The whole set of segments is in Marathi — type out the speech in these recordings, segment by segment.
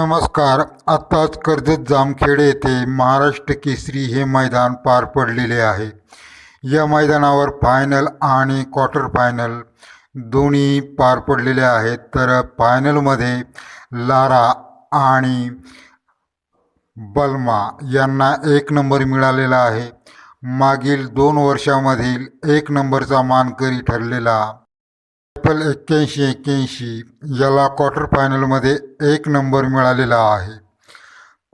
नमस्कार. आत्ताच कर्जत जामखेड येथे महाराष्ट्र केसरी हे मैदान पार पडलेले आहे. या मैदानावर फायनल आणि क्वार्टर फायनल दोन्ही पार पडलेले आहेत. तर फायनलमध्ये लारा आणि बल्मा यांना एक नंबर मिळालेला आहे. मागील दोन वर्षामधील एक नंबरचा मानकरी ठरलेला ट्रिपल एक्क्याऐंशी एक्क्याऐंशी याला क्वार्टर फायनलमध्ये एक नंबर मिळालेला आहे.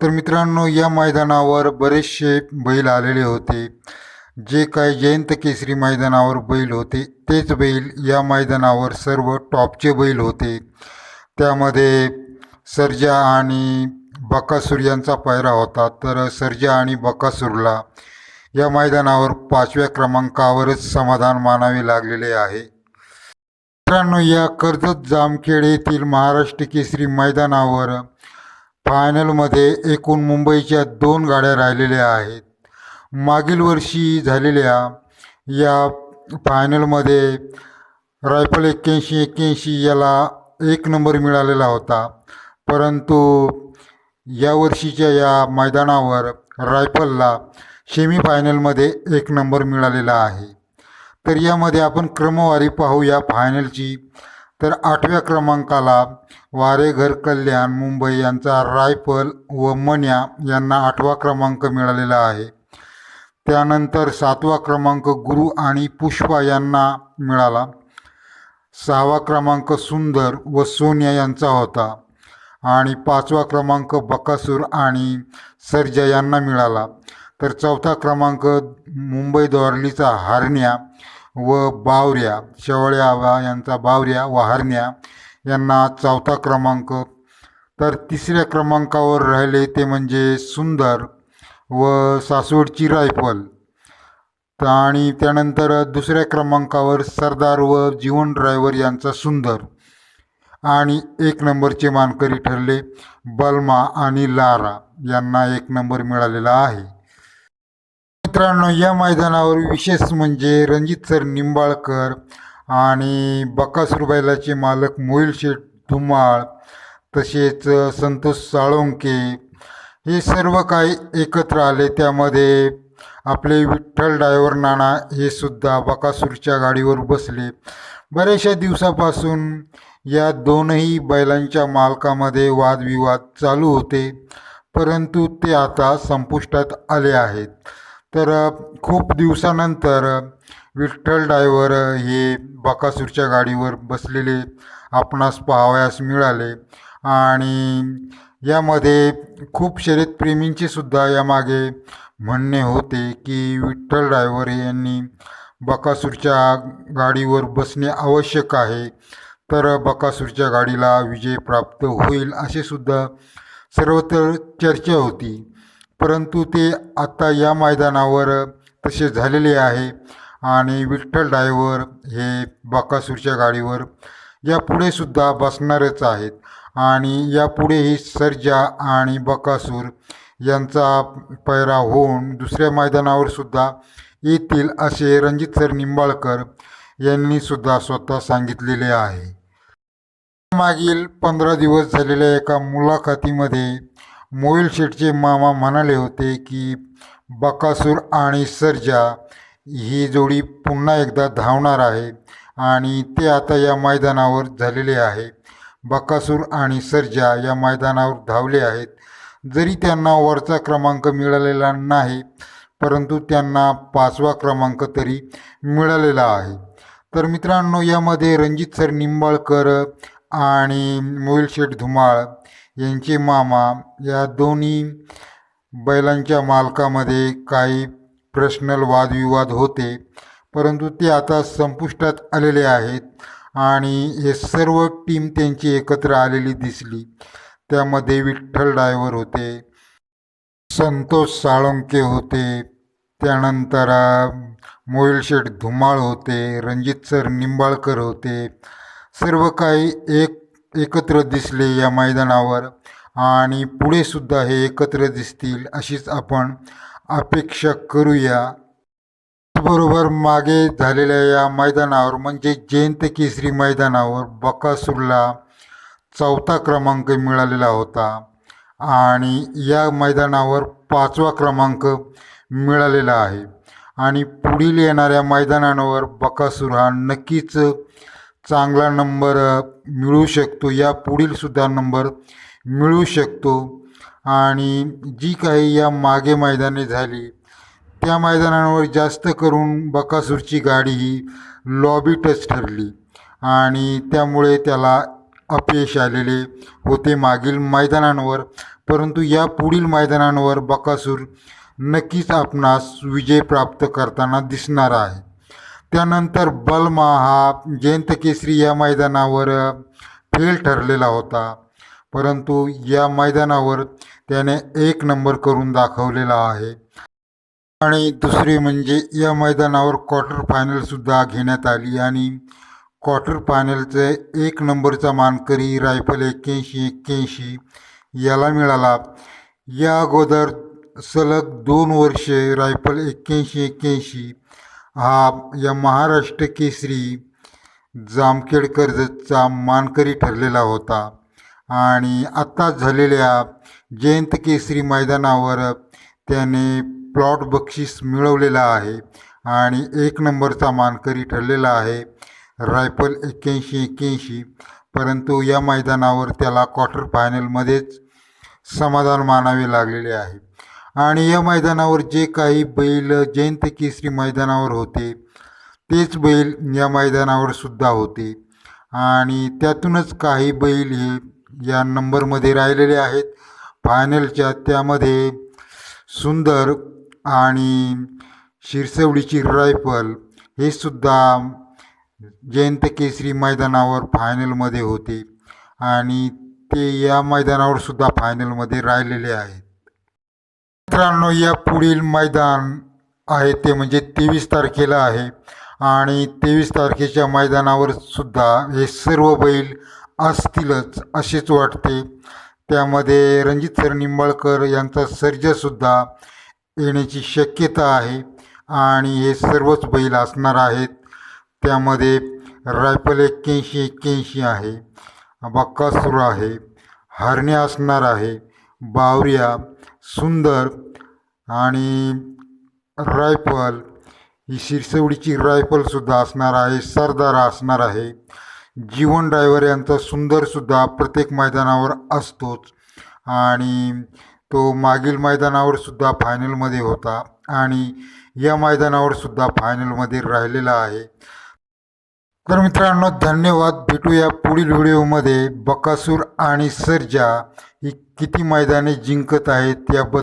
तर मित्रांनो या मैदानावर बरेचसे बैल आलेले होते. जे काही जयंत केसरी मैदानावर बैल होते तेच बैल या मैदानावर सर्व टॉपचे बैल होते. त्यामध्ये सर्जा आणि बकासूर यांचा पायरा होता. तर सर्जा आणि बकासूरला या मैदानावर पाचव्या क्रमांकावरच समाधान मानावे लागलेले आहे. मित्रांनो या कर्जत जामखेड येथील महाराष्ट्र केसरी मैदानावर फायनलमध्ये एकूण मुंबईच्या दोन गाड्या राहिलेल्या आहेत. मागील वर्षी झालेल्या या फायनलमध्ये रायफल एक्क्याऐंशी एक्क्याऐंशी याला एक नंबर मिळालेला होता. परंतु या वर्षीच्या या मैदानावर रायफलला सेमीफायनलमध्ये एक नंबर मिळालेला आहे. तर यामध्ये आपण क्रमवारी पाहू या फायनलची तर आठव्या क्रमांकाला वारेघर कल्याण मुंबई यांचा रायफल व मन्या यांना आठवा क्रमांक मिळालेला आहे. त्यानंतर सातवा क्रमांक गुरु आणि पुष्पा यांना मिळाला. सहावा क्रमांक सुंदर व सोनिया यांचा होता. आणि पाचवा क्रमांक बकासूर आणि सर्जा यांना मिळाला. तर चौथा क्रमांक मुंबई दौरलीचा हारण्या व बावऱ्या शेवळ्या वा यांचा बावऱ्या व हरण्या यांना चौथा क्रमांक. तर तिसऱ्या क्रमांकावर राहिले ते म्हणजे सुंदर व सासवडची रायफल. आणि त्यानंतर दुसऱ्या क्रमांकावर सरदार व जीवन ड्रायव्हर यांचा सुंदर. आणि एक नंबरचे मानकरी ठरले बल्मा आणि लारा. यांना एक नंबर मिळालेला आहे. मित्रांनो या मैदानावर विशेष म्हणजे रणजित सर निंबाळकर आणि बकासूर बैलाचे मालक मोहिल शेठ धुमाळ तसेच संतोष साळुंके हे सर्व काही एकत्र आले. त्यामध्ये आपले विठ्ठल डायव्हर नाना हे सुद्धा बकासूरच्या गाडीवर बसले. बऱ्याचशा दिवसापासून या दोनही बैलांच्या मालकामध्ये वादविवाद चालू होते परंतु ते आता संपुष्टात आले आहेत. तर खूप दिवसानंतर विठ्ठल डायव्हर हे बकासूरच्या गाडीवर बसलेले आपणास पाहावयास मिळाले. आणि यामध्ये खूप शर्यतप्रेमींचे सुद्धा यामागे म्हणणे होते की विठ्ठल डायव्हर यांनी बकासूरच्या गाडीवर बसणे आवश्यक आहे. तर बकासूरच्या गाडीला विजय प्राप्त होईल असे सुद्धा सर्वत्र चर्चा होती. परंतु ते आत्ता या मैदानावर तसे झालेले आहे. आणि विठ्ठल डायव्हर हे बकासूरच्या गाडीवर यापुढे सुद्धा बसणारच आहेत. आणि यापुढेही सर्जा आणि बकासूर यांचा पैरा होऊन दुसऱ्या मैदानावर सुद्धा येतील असे रणजित सर निंबाळकर यांनी सुद्धा स्वतः सांगितलेले आहे. मागील पंधरा दिवस झालेल्या एका मुलाखतीमध्ये मोईल शेटचे मामा म्हणाले होते की बकासूर आणि सर्जा ही जोडी पुन्हा एकदा धावणार आहे आणि ते आता या मैदानावर झालेले आहे. बकासूर आणि सर्जा या मैदानावर धावले आहेत. जरी त्यांना वरचा क्रमांक मिळालेला नाही परंतु त्यांना पाचवा क्रमांक तरी मिळालेला आहे. तर मित्रांनो यामध्ये रणजित सर निंबाळकर आणि मोहिल शेठ धुमाळ यांचे मामा या दोन्ही बैलांच्या मालकामध्ये काही प्रश्नल वादविवाद होते. परंतु ते आता संपुष्टात आलेले आहेत आणि हे सर्व टीम त्यांची एकत्र आलेली दिसली. त्यामध्ये विठ्ठल डायव्हर होते संतोष साळुंके होते त्यानंतर मोहिलशेठ मोहिल शेठ धुमाळ होते रणजित सर निंबाळकर होते. सर्व काही एक एकत्र दिसले या मैदानावर आणि पुढे सुद्धा हे एकत्र दिसतील अशीच आपण अपेक्षा करूया. बरोबर मागे झालेल्या या मैदानावर म्हणजे जयंत केसरी मैदानावर बकासूरला चौथा क्रमांक मिळालेला होता आणि या मैदानावर पाचवा क्रमांक मिळालेला आहे. आणि पुढील येणाऱ्या मैदानांवर बकासूर हा नक्कीच चांगला नंबर मिळू शकतो. या पुढील सुद्धा नंबर मिळू शकतो. आणि जी काही या मागे मैदाने झाली त्या मैदानांवर जास्त करून बकासूरची गाडी ही लॉबी टच ठरली. आणि त्यामुळे त्याला अपयश आलेले होते मागील मैदानांवर. परंतु या पुढील मैदानांवर बकासूर नक्कीच आपणास विजय प्राप्त करताना दिसणार आहे. त्यानंतर बलमा हा जयंत केसरी या मैदानावर फेल ठरलेला होता. परंतु या मैदानावर त्याने एक नंबर करून दाखवलेला आहे. आणि दुसरी म्हणजे या मैदानावर क्वार्टर फायनलसुद्धा घेण्यात आली आणि क्वार्टर फायनलचे एक नंबरचा मानकरी रायफल एक्क्याऐंशी एक्क्याऐंशी याला मिळाला. या अगोदर सलग दोन वर्षे रायफल एक्क्याऐंशी एक्क्याऐंशी हा या महाराष्ट्र केसरी जामखेड कर्जतचा मानकरी ठरलेला होता. आणि आत्ताच झालेल्या जयंत केसरी मैदानावर त्याने प्लॉट बक्षीस मिळवलेला आहे आणि एक नंबरचा मानकरी ठरलेला आहे रायफल एक्क्याऐंशी एक्क्याऐंशी. परंतु या मैदानावर त्याला क्वार्टर फायनलमध्येच समाधान मानावे लागलेले आहे. आणि या मैदानावर जे काही बैल जयंत केसरी मैदानावर होते. तेच बैल या मैदानावर सुद्धा होते. आणि त्यातूनच काही बैल हे या नंबरमध्ये राहिलेले आहेत. फायनलच्या त्यामध्ये सुंदर आणि शिरसवडीची रायफल हे सुद्धा जयंत केसरी मैदानावर फायनलमध्ये होते. आणि ते या मैदानावर सुद्धा फायनलमध्ये राहिलेले आहेत. मित्रांनो या पुढील मैदान आहे ते म्हणजे तेवीस तारखेला आहे. आणि तेवीस तारखेच्या मैदानावर सुद्धा हे सर्व बैल असतीलच असेच वाटते. त्यामध्ये रणजित सर निंबाळकर यांचा सर्जसुद्धा येण्याची शक्यता आहे. आणि हे सर्वच बैल असणार आहेत. त्यामध्ये रायफल एक्क्याऐंशी एक्क्याऐंशी आहे. बक्कासूर आहे. हरणे असणार आहे. बावऱ्या सुंदर आणि रायफल ही शिरसवडीची रायफलसुद्धा असणार आहे सरदार असणार आहे. जीवन ड्रायव्हर यांचा सुंदरसुद्धा प्रत्येक मैदानावर असतोच. आणि तो मागील मैदानावर सुद्धा फायनलमध्ये होता आणि या मैदानावर सुद्धा फायनलमध्ये राहिलेला आहे. तर मित्रांनो धन्यवाद. भेटूया पुढील व्हिडिओमध्ये. बकासूर आणि सर्जा ही किती मैदाने जिंकत आहेत याबद्दल